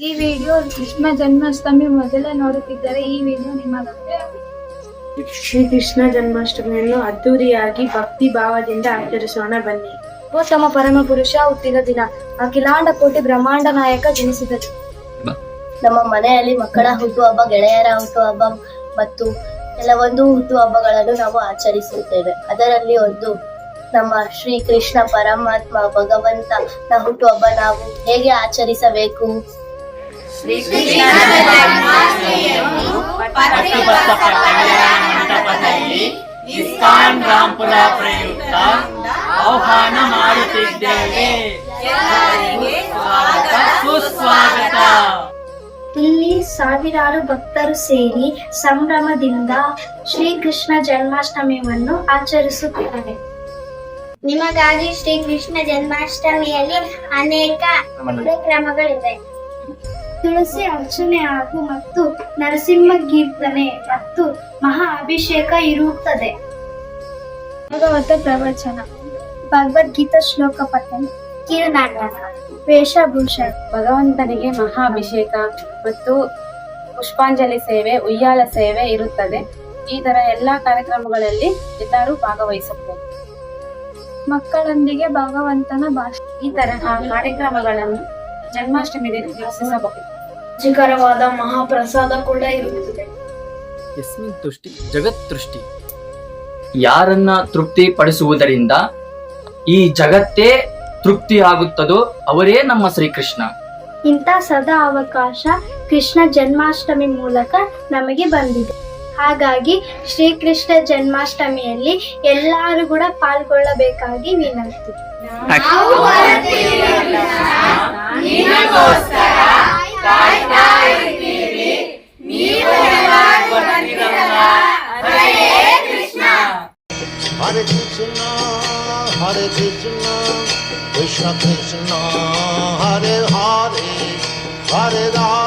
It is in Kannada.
ಈ ವಿಡಿಯೋ ಕೃಷ್ಣ ಜನ್ಮಾಷ್ಟಮಿ ಮೊದಲೇ ನೋಡುತ್ತಿದ್ದರೆ ಈ ವಿಡಿಯೋ ನಿಮಗಷ್ಟೇ ಶ್ರೀ ಕೃಷ್ಣ ಜನ್ಮಾಷ್ಟಮಿಯನ್ನು ಅದ್ದೂರಿಯಾಗಿ ಭಕ್ತಿ ಭಾವದಿಂದ ಆಚರಿಸೋಣ ಬನ್ನಿ. ಉತ್ತಮ ಪರಮ ಪುರುಷ ಹುಟ್ಟಿದ ದಿನ ಅಖಿಲಾಂಡ ಕೋಟಿ ಬ್ರಹ್ಮಾಂಡ ನಾಯಕ ಜನಿಸಿದರು. ನಮ್ಮ ಮನೆಯಲ್ಲಿ ಮಕ್ಕಳ ಹುಟ್ಟುಹಬ್ಬ ಗೆಳೆಯರ ಹುಟ್ಟುಹಬ್ಬ ಮತ್ತು ಕೆಲವೊಂದು ಹುಟ್ಟುಹಬ್ಬಗಳನ್ನು ನಾವು ಆಚರಿಸುತ್ತೇವೆ. ಅದರಲ್ಲಿ ಒಂದು ನಮ್ಮ ಶ್ರೀ ಕೃಷ್ಣ ಪರಮಾತ್ಮ ಭಗವಂತನ ಹುಟ್ಟುಹಬ್ಬ ನಾವು ಹೇಗೆ ಆಚರಿಸಬೇಕು? ಮಂಟಪದಲ್ಲಿ ಇಸ್ಕಾನ್ ರಾಂಪುರ ಪ್ರಯುಕ್ತ ಆಹ್ವಾನ ಮಾಡುತ್ತಿದ್ದೇವೆ. ಸ್ವಾಗತ, ಸುಸ್ವಾಗತ. ಇಲ್ಲಿ ಸಾವಿರಾರು ಭಕ್ತರು ಸೇರಿ ಸಂಭ್ರಮದಿಂದ ಶ್ರೀಕೃಷ್ಣ ಜನ್ಮಾಷ್ಟಮಿಯನ್ನು ಆಚರಿಸುತ್ತಾರೆ. ನಿಮಗಾಗಿ ಶ್ರೀಕೃಷ್ಣ ಜನ್ಮಾಷ್ಟಮಿಯಲ್ಲಿ ಅನೇಕ ಕಾರ್ಯಕ್ರಮಗಳಿವೆ. ತುಳಸಿ ಅರ್ಚನೆ ಹಾಗೂ ಮತ್ತು ನರಸಿಂಹ ಕೀರ್ತನೆ ಮತ್ತು ಮಹಾ ಅಭಿಷೇಕ ಇರುತ್ತದೆ. ಭಾಗವತ ಪ್ರವಚನ. ಭಗವದ್ಗೀತಾ ಶ್ಲೋಕ ಪಠನೆ ಕಿರುನಾಟಕ ವೇಷಭೂಷಣ. ಭಗವಂತನಿಗೆ ಮಹಾ ಅಭಿಷೇಕ ಮತ್ತು ಪುಷ್ಪಾಂಜಲಿ ಸೇವೆ ಉಯ್ಯಾಲ ಸೇವೆ ಇರುತ್ತದೆ. ಈ ತರ ಎಲ್ಲಾ ಕಾರ್ಯಕ್ರಮಗಳಲ್ಲಿ ಎಲ್ಲರೂ ಭಾಗವಹಿಸಬಹುದು. ಮಕ್ಕಳೊಂದಿಗೆ ಭಗವಂತನ ಭಾಷೆ. ಈ ತರಹ ಕಾರ್ಯಕ್ರಮಗಳನ್ನು ಜನ್ಮಾಷ್ಟಮಿ ದಿನ ರುಚಿಕರವಾದ ಮಹಾಪ್ರಸಾದ ಕೂಡ ಇರುತ್ತದೆ. ಯಸ್ಮಿನ್ ತುಷ್ಟಿ ಜಗತ್ ತೃಷ್ಟಿ. ಯಾರನ್ನ ತೃಪ್ತಿ ಪಡಿಸುವುದರಿಂದ ಈ ಜಗತ್ತೇ ತೃಪ್ತಿ ಆಗುತ್ತದೋ ಅವರೇ ನಮ್ಮ ಶ್ರೀಕೃಷ್ಣ. ಇಂಥ ಸದಾ ಅವಕಾಶ ಕೃಷ್ಣ ಜನ್ಮಾಷ್ಟಮಿ ಮೂಲಕ ನಮಗೆ ಬಂದಿದೆ. ಹಾಗಾಗಿ ಶ್ರೀಕೃಷ್ಣ ಜನ್ಮಾಷ್ಟಮಿಯಲ್ಲಿ ಎಲ್ಲರೂ ಕೂಡ ಪಾಲ್ಗೊಳ್ಳಬೇಕಾಗಿ ವಿನಂತಿ. ನಿನಗೋಸ್ಕರ ಕಾಯ್ತಾ ಇರ್ತೀವಿ ನೀವು ಬಂದಿರಲ್ಲ ಹರೇ ಕೃಷ್ಣ ಹರೇ ಕೃಷ್ಣ ಹರೇ ಕೃಷ್ಣ ಕೃಷ್ಣ ಕೃಷ್ಣ ಹರೇ ಹರೇ ಹರೇ ರಾಮ